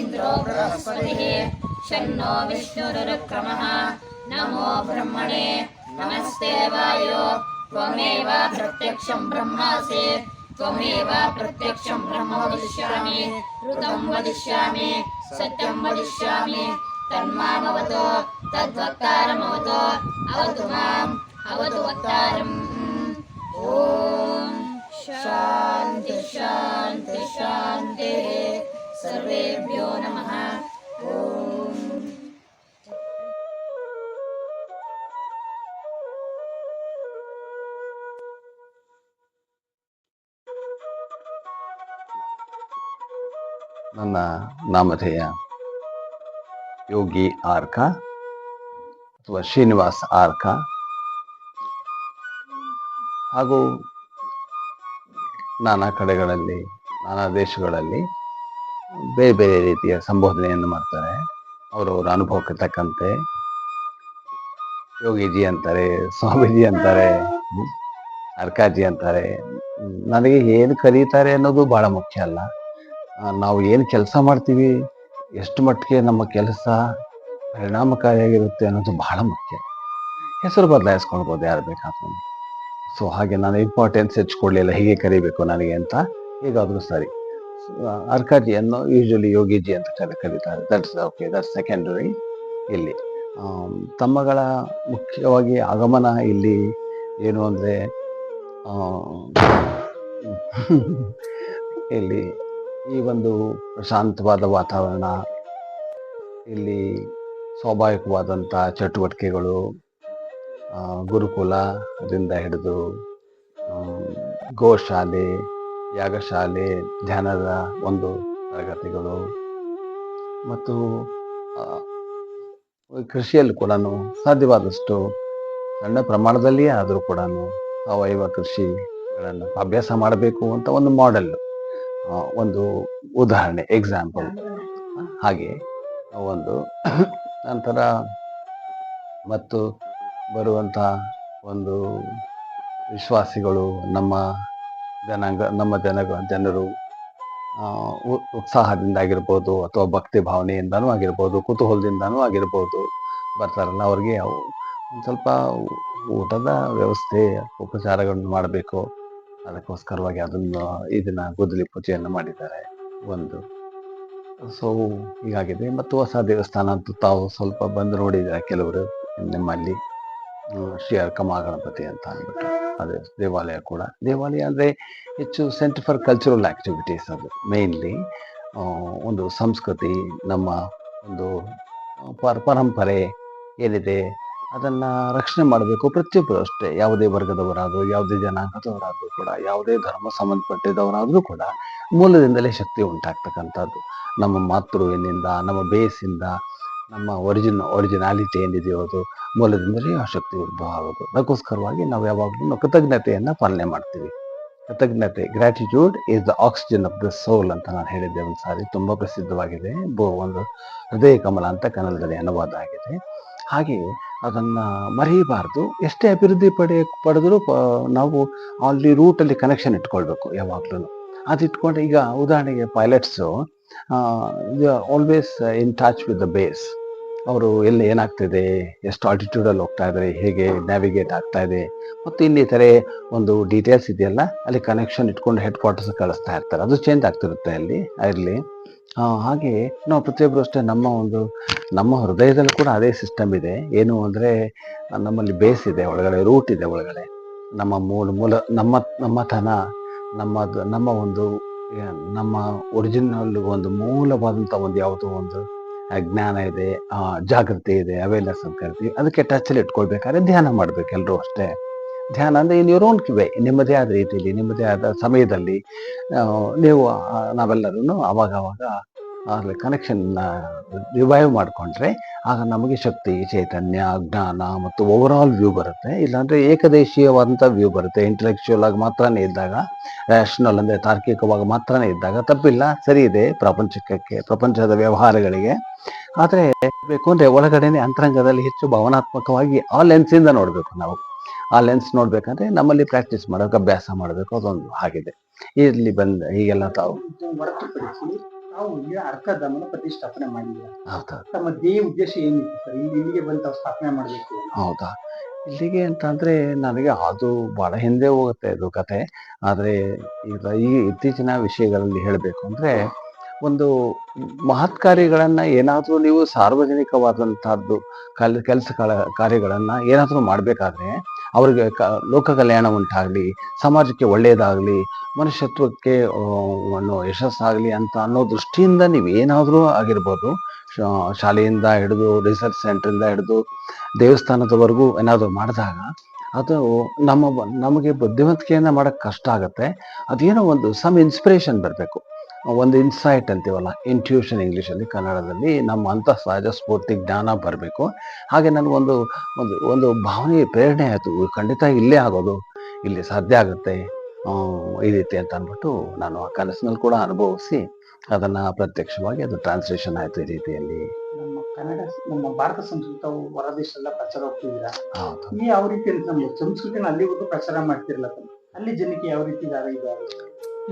मित्रो बृहस्पतिः शन्नो विष्णुरुक्रमः नमो ब्रह्मणे नमस्ते वायो त्वमेव प्रत्यक्षं ब्रह्मासि त्वमेव प्रत्यक्षं ब्रह्म वदिष्यामि ऋतं वदिष्यामि सत्यं वदिष्यामि तन्मामवतु तद्वक्तारमवतु अवतु माम् अवतु वक्तारम् ॐ शान्ति शान्ति शान्तिः सर्वेभ्यो नमः ॐ ನನ್ನ ನಾಮಧೇಯ ಯೋಗಿ ಆರ್ಕ ಅಥವಾ ಶ್ರೀನಿವಾಸ್ ಆರ್ಕ ಹಾಗೂ ನಾನಾ ಕಡೆಗಳಲ್ಲಿ, ನಾನಾ ದೇಶಗಳಲ್ಲಿ ಬೇರೆ ಬೇರೆ ರೀತಿಯ ಸಂಬೋಧನೆಯನ್ನು ಮಾಡ್ತಾರೆ. ಅವರವರ ಅನುಭವಕ್ಕೆ ತಕ್ಕಂತೆ. ಯೋಗಿಜಿ ಅಂತಾರೆ, ಸ್ವಾಮೀಜಿ ಅಂತಾರೆ ಅರ್ಕಾಜಿ ಅಂತಾರೆ. ನನಗೆ ಏನು ಕರೀತಾರೆ ಅನ್ನೋದು ಬಹಳ ಮುಖ್ಯ ಅಲ್ಲ. ನಾವು ಏನು ಕೆಲಸ ಮಾಡ್ತೀವಿ, ಎಷ್ಟು ಮಟ್ಟಿಗೆ ನಮ್ಮ ಕೆಲಸ ಪರಿಣಾಮಕಾರಿಯಾಗಿರುತ್ತೆ ಅನ್ನೋದು ಬಹಳ ಮುಖ್ಯ. ಹೆಸರು ಬದಲಾಯಿಸ್ಕೊಳ್ಬೋದು ಯಾರು ಬೇಕಾದ್ರೂ. ಸೊ ಹಾಗೆ ನಾನು ಇಂಪಾರ್ಟೆನ್ಸ್ ಹೆಚ್ಚಿಕೊಡ್ಲಿಲ್ಲ ಹೀಗೆ ಕರಿಬೇಕು ನನಗೆ ಅಂತ. ಹೇಗಾದರೂ ಸರಿ. ಅರ್ಕಾಜಿಯನ್ನು ಯೂಶಲಿ ಯೋಗಿಜಿ ಅಂತ ಕರೆ, ಕರೀತಾರೆ. ದಟ್ಸ್ ಓಕೆ ದಟ್ಸ್ ಸೆಕೆಂಡರಿ ಇಲ್ಲಿ ತಮ್ಮಗಳ ಮುಖ್ಯವಾಗಿ ಆಗಮನ ಇಲ್ಲಿ ಏನು ಅಂದರೆ ಇಲ್ಲಿ ಈ ಒಂದು ಪ್ರಶಾಂತವಾದ ವಾತಾವರಣ, ಇಲ್ಲಿ ಸ್ವಾಭಾವಿಕವಾದಂಥ ಚಟುವಟಿಕೆಗಳು ಆ, ಗುರುಕುಲದಿಂದ ಹಿಡಿದು ಗೋಶಾಲೆ ಯಾಗಶಾಲೆ ಧ್ಯಾನದ ಒಂದು ತರಗತಿಗಳು. ಮತ್ತು ಕೃಷಿಯಲ್ಲಿ ಕೂಡ ಸಾಧ್ಯವಾದಷ್ಟು ಸಣ್ಣ ಪ್ರಮಾಣದಲ್ಲಿಯೇ ಆದರೂ ಕೂಡ ಸಾವಯವ ಕೃಷಿಗಳನ್ನು ಅಭ್ಯಾಸ ಮಾಡಬೇಕು ಅಂತ ಒಂದು ಮಾಡೆಲ್ ಒಂದು ಉದಾಹರಣೆ ಎಕ್ಸಾಂಪಲ್ ಹಾಗೆ ಒಂದು ನಂತರ ಮತ್ತು ಬರುವಂಥ ಒಂದು ವಿಶ್ವಾಸಿಗಳು ನಮ್ಮ ಜನಾಂಗ, ನಮ್ಮ ಜನ ಜನರು ಉತ್ಸಾಹದಿಂದ ಆಗಿರ್ಬೋದು ಅಥವಾ ಭಕ್ತಿ ಭಾವನೆಯಿಂದನೂ ಆಗಿರ್ಬೋದು, ಕುತೂಹಲದಿಂದನೂ ಆಗಿರ್ಬೋದು ಬರ್ತಾರಲ್ಲ ಅವ್ರಿಗೆ ಅವು ಒಂದು ಸ್ವಲ್ಪ ಊಟದ ವ್ಯವಸ್ಥೆ, ಉಪಚಾರಗಳನ್ನು ಮಾಡಬೇಕು. ಅದಕ್ಕೋಸ್ಕರವಾಗಿ ಅದನ್ನು ಇದನ್ನು ಗುದ್ದಲಿ ಪೂಜೆಯನ್ನು ಮಾಡಿದ್ದಾರೆ ಒಂದು. ಸೊ ಹೀಗಾಗಿದೆ. ಮತ್ತು ಹೊಸ ದೇವಸ್ಥಾನ ಅಂತೂ ತಾವು ಸ್ವಲ್ಪ ಬಂದು ನೋಡಿದ್ದಾರೆ ಕೆಲವರು ನಿಮ್ಮಲ್ಲಿ? ಶ್ರೀ ಅರ್ಕಮಾ ಗಣಪತಿ ಅಂತ ಅಂದ್ಬಿಟ್ಟು ಅದೇ ದೇವಾಲಯ ಕೂಡ. ದೇವಾಲಯ ಅಂದರೆ ಹೆಚ್ಚು ಸೆಂಟರ್ ಫಾರ್ ಕಲ್ಚರಲ್ ಆಕ್ಟಿವಿಟೀಸ್ ಅದು ಮೇನ್ಲಿ ಒಂದು ಸಂಸ್ಕೃತಿ, ನಮ್ಮ ಒಂದು ಪರ, ಪರಂಪರೆ ಏನಿದೆ, ಅದನ್ನು ರಕ್ಷಣೆ ಮಾಡಬೇಕು ಪ್ರತಿಯೊಬ್ಬರು ಅಷ್ಟೇ. ಯಾವುದೇ ವರ್ಗದವರಾದರೂ, ಯಾವುದೇ ಜನಾಂಗದವರಾದರೂ ಕೂಡ, ಯಾವುದೇ ಧರ್ಮ ಸಂಬಂಧಪಟ್ಟಿದ್ದವರಾದರೂ ಕೂಡ ಮೂಲದಿಂದಲೇ ಶಕ್ತಿ ಉಂಟಾಗ್ತಕ್ಕಂಥದ್ದು. ನಮ್ಮ ಮಾತೃವಿನಿಂದ, ನಮ್ಮ ಬೇಸಿಂದ ನಮ್ಮ ಒರಿಜಿನ್ ಒರಿಜಿನಾಲಿಟಿ ಏನಿದೆಯೋ ಅದು, ಮೂಲದಿಂದಲೇ ಆ ಶಕ್ತಿ ಉದ್ಭವ ಆಗೋದು ಅದಕ್ಕೋಸ್ಕರವಾಗಿ ನಾವು ಯಾವಾಗಲೂ ಕೃತಜ್ಞತೆಯನ್ನು ಪಾಲನೆ ಮಾಡ್ತೀವಿ. ಕೃತಜ್ಞತೆ gratitude is the oxygen of the soul ಅಂತ ನಾನು ಹೇಳಿದ್ದೆ ಒಂದು ಸಾರಿ. ತುಂಬ ಪ್ರಸಿದ್ಧವಾಗಿದೆ. ಒಂದು ಹೃದಯ ಕಮಲ ಅಂತ ಕನ್ನಡದಲ್ಲಿ ಅನುವಾದ ಆಗಿದೆ. ಹಾಗೆಯೇ ಅದನ್ನು ಮರೆಯಬಾರ್ದು. ಎಷ್ಟೇ ಅಭಿವೃದ್ಧಿ ಪಡೆ, ಪಡೆದರೂ ನಾವು ಅಲ್ಲಿ ರೂಟಲ್ಲಿ ಕನೆಕ್ಷನ್ ಇಟ್ಕೊಳ್ಬೇಕು ಯಾವಾಗಲೂ ಅದು ಈಗ ಉದಾಹರಣೆಗೆ pilots always in touch with the base ಅವರು ಎಲ್ಲಿ ಏನಾಗ್ತಿದೆ, ಎಷ್ಟು ಆಲ್ಟಿಟ್ಯೂಡಲ್ಲಿ ಹೋಗ್ತಾ ಇದ್ದಾರೆ, ಹೇಗೆ ನ್ಯಾವಿಗೇಟ್ ಆಗ್ತಾ ಇದೆ, ಮತ್ತು ಇನ್ನಿತರೆ ಒಂದು ಡೀಟೇಲ್ಸ್ ಇದೆಯಲ್ಲ, ಅಲ್ಲಿ ಕನೆಕ್ಷನ್ ಇಟ್ಕೊಂಡು ಹೆಡ್ ಕ್ವಾರ್ಟರ್ಸ್ ಕಳಿಸ್ತಾ ಇರ್ತಾರೆ. ಅದು ಚೇಂಜ್ ಆಗ್ತಿರುತ್ತೆ ಅಲ್ಲಿ, ಇರಲಿ. ಹಾಗೆ ನಾವು ಪ್ರತಿಯೊಬ್ಬರು ಅಷ್ಟೇ, ನಮ್ಮ ಒಂದು, ನಮ್ಮ ಹೃದಯದಲ್ಲಿ ಕೂಡ ಅದೇ ಸಿಸ್ಟಮ್ ಇದೆ. ಏನು ಅಂದರೆ, ನಮ್ಮಲ್ಲಿ ಬೇಸ್ ಇದೆ, ಒಳಗಡೆ ರೂಟ್ ಇದೆ ಒಳಗಡೆ. ನಮ್ಮ ಮೂಲ ಮೂಲ, ನಮ್ಮ ನಮ್ಮತನ ನಮ್ಮ ನಮ್ಮ ಒಂದು ನಮ್ಮ ಒರಿಜಿನಲ್ ಒಂದು ಮೂಲವಾದಂಥ ಒಂದು ಯಾವುದೋ ಒಂದು ಜ್ಞಾನ ಇದೆ ಜಾಗೃತಿ ಇದೆ ಅವೇರ್ನೆಸ್ ಅಂತ ಕರಿತೀವಿ. ಅದಕ್ಕೆ ಟಚಲ್ಲಿ ಇಟ್ಕೊಳ್ಬೇಕಾದ್ರೆ ಧ್ಯಾನ ಮಾಡ್ಬೇಕು ಎಲ್ಲರೂ ಅಷ್ಟೇ. ಧ್ಯಾನ ಅಂದರೆ ಇನ್ ಯುವರ್ ಓನ್ ಕಿವೆ ನಿಮ್ಮದೇ ಆದ ರೀತಿಯಲ್ಲಿ ನಿಮ್ಮದೇ ಆದ ಸಮಯದಲ್ಲಿ ನೀವು ನಾವೆಲ್ಲರೂ ಅವಾಗ ಅಲ್ಲಿ ಕನೆಕ್ಷನ್ ರಿವೈವ್ ಮಾಡಿಕೊಂಡ್ರೆ ಆಗ ನಮಗೆ ಶಕ್ತಿ, ಚೈತನ್ಯ, ಜ್ಞಾನ ಮತ್ತು ಓವರಾಲ್ ವ್ಯೂ ಬರುತ್ತೆ. ಇಲ್ಲಾಂದರೆ ಏಕದೇಶೀಯವಾದಂಥ ವ್ಯೂ ಬರುತ್ತೆ. ಇಂಟೆಲೆಕ್ಚುಯಲ್ ಆಗಿ ಮಾತ್ರನೇ ಇದ್ದಾಗ ರ್ಯಾಷನಲ್ ಅಂದರೆ ತಾರ್ಕಿಕವಾಗಿ ಮಾತ್ರನೇ ಇದ್ದಾಗ ತಪ್ಪಿಲ್ಲ. ಸರಿ ಇದೆ ಪ್ರಪಂಚಕ್ಕೆ, ಪ್ರಪಂಚದ ವ್ಯವಹಾರಗಳಿಗೆ. ಆದರೆ ಬೇಕು ಅಂದರೆ ಒಳಗಡೆನೆ ಅಂತರಂಗದಲ್ಲಿ ಹೆಚ್ಚು ಭಾವನಾತ್ಮಕವಾಗಿ ಆ ಲೆನ್ಸಿಂದ ನೋಡಬೇಕು ನಾವು. ಆ ಲೆನ್ಸ್ ನೋಡ್ಬೇಕಂದ್ರೆ ನಮ್ಮಲ್ಲಿ ಪ್ರಾಕ್ಟೀಸ್ ಮಾಡೋಕೆ ಅಭ್ಯಾಸ ಮಾಡಬೇಕು. ಅದೊಂದು ಆಗಿದೆ. ಇಲ್ಲಿ ಬಂದ ಹೀಗೆಲ್ಲ ತಾವು. ನಾವು ಇಲ್ಲಿ ಅರ್ಕಧಾಮನ ಪ್ರತಿಷ್ಠಾಪನೆ ಮಾಡಿದ್ದೀರಾ? ಹೌದಾ? ತಮ್ಮ ದೀ ಉದ್ದೇಶ ಏನಿತ್ತು ಸರ್? ಇಲ್ಲಿ ಇಲ್ಲಿಗೆ ಬಂದು ತಾವು ಸ್ಥಾಪನೆ ಮಾಡಬೇಕು ಹೌದಾ? ಇಲ್ಲಿಗೆ ಅಂತಂದ್ರೆ ನನಗೆ ಅದು ಬಹಳ ಹಿಂದೆ ಹೋಗುತ್ತೆ ಇದು ಕತೆ. ಆದರೆ ಈಗ ಈ ಇತ್ತೀಚಿನ ವಿಷಯಗಳಲ್ಲಿ ಹೇಳಬೇಕು ಅಂದ್ರೆ ಒಂದು ಮಹತ್ ಕಾರ್ಯಗಳನ್ನ ಏನಾದರೂ ನೀವು ಸಾರ್ವಜನಿಕವಾದಂತಹದ್ದು ಕಲ್ ಕೆಲಸ ಕಾರ್ಯಗಳನ್ನ ಏನಾದರೂ ಮಾಡಬೇಕಾದ್ರೆ ಅವ್ರಿಗೆ ಕ, ಲೋಕ ಕಲ್ಯಾಣ ಉಂಟಾಗಲಿ, ಸಮಾಜಕ್ಕೆ ಒಳ್ಳೆಯದಾಗಲಿ ಮನುಷ್ಯತ್ವಕ್ಕೆ ಯಶಸ್ಸಾಗಲಿ ಅಂತ ಅನ್ನೋ ದೃಷ್ಟಿಯಿಂದ ನೀವು ಏನಾದರೂ ಆಗಿರ್ಬೋದು ಶಾಲೆಯಿಂದ ಹಿಡಿದು ರಿಸರ್ಚ್ ಸೆಂಟ್ರಿಂದ ಹಿಡಿದು, ದೇವಸ್ಥಾನದವರೆಗೂ ಏನಾದರೂ ಮಾಡಿದಾಗ, ಅದು ನಮ್ಮ ನಮಗೆ ಬುದ್ಧಿವಂತಿಕೆಯನ್ನು ಮಾಡೋಕ್ಕೆ ಕಷ್ಟ ಆಗುತ್ತೆ. ಅದೇನೋ ಒಂದು ಸಮ್ ಇನ್ಸ್ಪಿರೇಷನ್ ಬರಬೇಕು. ಒಂದು ಇನ್ಸೈಟ್ ಅಂತೀವಲ್ಲ ಇಂಟ್ಯೂಷನ್ ಇಂಗ್ಲೀಷಲ್ಲಿ ಕನ್ನಡದಲ್ಲಿ ನಮ್ಮ ಅಂತ ಸಹಜ ಸ್ಫೂರ್ತಿ ಜ್ಞಾನ ಬರಬೇಕು. ಹಾಗೆ ನನಗೊಂದು ಒಂದು ಒಂದು ಭಾವನೆ ಪ್ರೇರಣೆ ಆಯಿತು. ಖಂಡಿತ ಇಲ್ಲೇ ಆಗೋದು ಇಲ್ಲಿ ಸಾಧ್ಯ ಆಗುತ್ತೆ. ಈ ರೀತಿ ಅಂತ ಅಂದ್ಬಿಟ್ಟು ನಾನು ಆ ಕನಸಿನಲ್ಲಿ ಕೂಡ ಅನುಭವಿಸಿ ಅದನ್ನು ಪ್ರತ್ಯಕ್ಷವಾಗಿ ಅದು ಟ್ರಾನ್ಸ್ಲೇಷನ್ ಆಯಿತು ಈ ರೀತಿಯಲ್ಲಿ. ನಮ್ಮ ಕನ್ನಡ ನಮ್ಮ ಭಾರತ ಸಂಸ್ಕೃತ ಹೊರದೇಶ ದೇಶದಲ್ಲ ಪ್ರಚಾರ ಹೋಗ್ತಿದ್ದೀರಾ? ಯಾವ ರೀತಿ ನಮ್ಮ ಸಂಸ್ಕೃತಿನ ಅಲ್ಲಿಗೂ ಪ್ರಚಾರ ಮಾಡ್ತಿರಲ್ಲ ಅಲ್ಲಿ ಜನಕ್ಕೆ ಯಾವ ರೀತಿ ಇದ್ದಾರೆ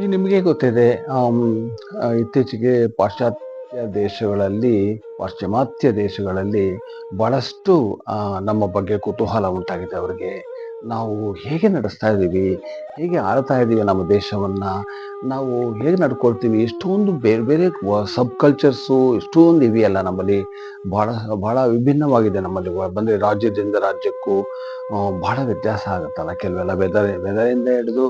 ಈ ನಿಮಗೆ ಗೊತ್ತಿದೆ ಇತ್ತೀಚೆಗೆ ಪಾಶ್ಚಾತ್ಯ ದೇಶಗಳಲ್ಲಿ, ಪಾಶ್ಚಿಮಾತ್ಯ ದೇಶಗಳಲ್ಲಿ ಬಹಳಷ್ಟು ನಮ್ಮ ಬಗ್ಗೆ ಕುತೂಹಲ ಉಂಟಾಗಿದೆ ಅವರಿಗೆ. ನಾವು ಹೇಗೆ ನಡೆಸ್ತಾ ಇದ್ದೀವಿ, ಹೇಗೆ ಆಳ್ತಾ ಇದ್ದೀವಿ ನಮ್ಮ ದೇಶವನ್ನು, ನಾವು ಹೇಗೆ ನಡ್ಕೊಳ್ತೀವಿ, ಇಷ್ಟೊಂದು ಬೇರೆ ಬೇರೆ ಸಬ್ ಕಲ್ಚರ್ಸು ಇಷ್ಟೊಂದು ಇವೆಯಲ್ಲ ನಮ್ಮಲ್ಲಿ. ಬಹಳ ಬಹಳ ವಿಭಿನ್ನವಾಗಿದೆ ನಮ್ಮಲ್ಲಿ ಬಂದರೆ ರಾಜ್ಯದಿಂದ ರಾಜ್ಯಕ್ಕೂ ಭಾಳ ವ್ಯತ್ಯಾಸ ಆಗುತ್ತಲ್ಲ. ಕೆಲವೆಲ್ಲ ವೆದರ್ ವೆದರಿಂದ ಹಿಡಿದು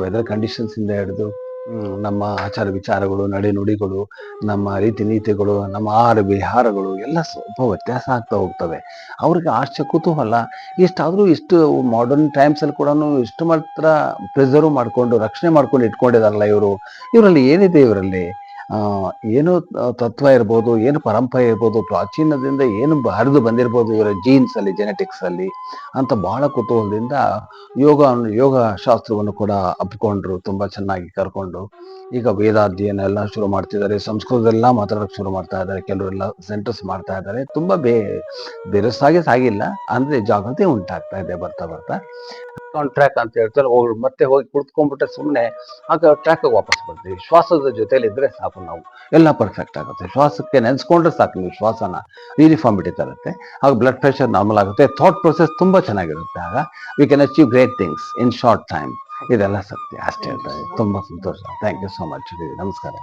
ವೆದರ್ ಕಂಡೀಷನ್ಸಿಂದ ಹಿಡಿದು ಹ್ಮ್, ನಮ್ಮ ಆಚಾರ ವಿಚಾರಗಳು ನಡೆ ನುಡಿಗಳು ನಮ್ಮ ರೀತಿ ನೀತಿಗಳು ನಮ್ಮ ಆಹಾರ ವಿಹಾರಗಳು ಎಲ್ಲ ಸ್ವಲ್ಪ ವ್ಯತ್ಯಾಸ ಆಗ್ತಾ ಹೋಗ್ತವೆ. ಅವ್ರಿಗೆ ಆಶ್ಚರ್ಯ ಕುತೂಹಲ. ಇಷ್ಟಾದರೂ ಇಷ್ಟು ಮಾಡರ್ನ್ ಟೈಮ್ಸಲ್ಲಿ ಕೂಡ ಇಷ್ಟು ಮಾತ್ರ ಪ್ರಿಸರ್ವ್ ಮಾಡಿಕೊಂಡು ರಕ್ಷಣೆ ಮಾಡ್ಕೊಂಡು ಇಟ್ಕೊಂಡಿದಾರಲ್ಲ ಇವರು. ಇವರಲ್ಲಿ ಏನಿದೆ ಇವರಲ್ಲಿ? ಏನು ತತ್ವ ಇರ್ಬೋದು, ಏನು ಪರಂಪರೆ ಇರ್ಬೋದು, ಪ್ರಾಚೀನದಿಂದ ಏನು ಹರಿದು ಬಂದಿರ್ಬೋದು ಇವರ ಜೀನ್ಸ್ ಅಲ್ಲಿ ಜೆನೆಟಿಕ್ಸ್ ಅಲ್ಲಿ ಅಂತ ಬಹಳ ಕುತೂಹಲದಿಂದ ಯೋಗ ಯೋಗ ಶಾಸ್ತ್ರವನ್ನು ಕೂಡ ಅಪ್ಕೊಂಡ್ರು ತುಂಬಾ ಚೆನ್ನಾಗಿ ಕರ್ಕೊಂಡು. ಈಗ ವೇದಾಧ್ಯಯನ ಎಲ್ಲ ಶುರು ಮಾಡ್ತಿದ್ದಾರೆ, ಸಂಸ್ಕೃತದೆಲ್ಲ ಮಾತಾಡೋಕೆ ಶುರು ಮಾಡ್ತಾ ಇದ್ದಾರೆ ಕೆಲವರೆಲ್ಲ ಸೆಂಟರ್ಸ್ ಮಾಡ್ತಾ ಇದ್ದಾರೆ. ತುಂಬಾ ಬೇ, ಬೆರಸಾಗಿ ಸಾಗಿಲ್ಲ, ಅಂದ್ರೆ ಜಾಗೃತಿ ಉಂಟಾಗ್ತಾ ಇದೆ ಬರ್ತಾ ಬರ್ತಾ. ಟ್ರ್ಯಾಕ್ ಅಂತ ಹೇಳ್ತಾರೆ ಹೋಗಿ ಮತ್ತೆ ಹೋಗಿ ಕುಳಿತುಕೊಂಡ್ಬಿಟ್ರೆ ಸುಮ್ಮನೆ ಆಗ ಟ್ರ್ಯಾಕ್ ವಾಪಸ್ ಬರ್ತೀವಿ. ಶ್ವಾಸದ ಜೊತೆಯಲ್ಲಿ ಇದ್ರೆ ಸಾಕು ನಾವು. ಎಲ್ಲ ಪರ್ಫೆಕ್ಟ್ ಆಗುತ್ತೆ. ಶ್ವಾಸಕ್ಕೆ ನೆನೆಸ್ಕೊಂಡ್ರೆ ಸಾಕು ನೀವು ಶ್ವಾಸನ. ಯೂನಿಫಾರ್ಮಿಟಿ ತರುತ್ತೆ. ಆಗ ಬ್ಲಡ್ ಪ್ರೆಷರ್ ನಾರ್ಮಲ್ ಆಗುತ್ತೆ. ಥಾಟ್ ಪ್ರೊಸೆಸ್ ತುಂಬಾ ಚೆನ್ನಾಗಿರುತ್ತೆ. ಆಗ we can achieve great things in short time ಇದೆಲ್ಲ ಸತ್ಯ. ಅಷ್ಟೇ ಹೇಳ್ತಾರೆ ತುಂಬಾ ಸಂತೋಷ. ಥ್ಯಾಂಕ್ ಯು ಸೋ ಮಚ್ ನಮಸ್ಕಾರ.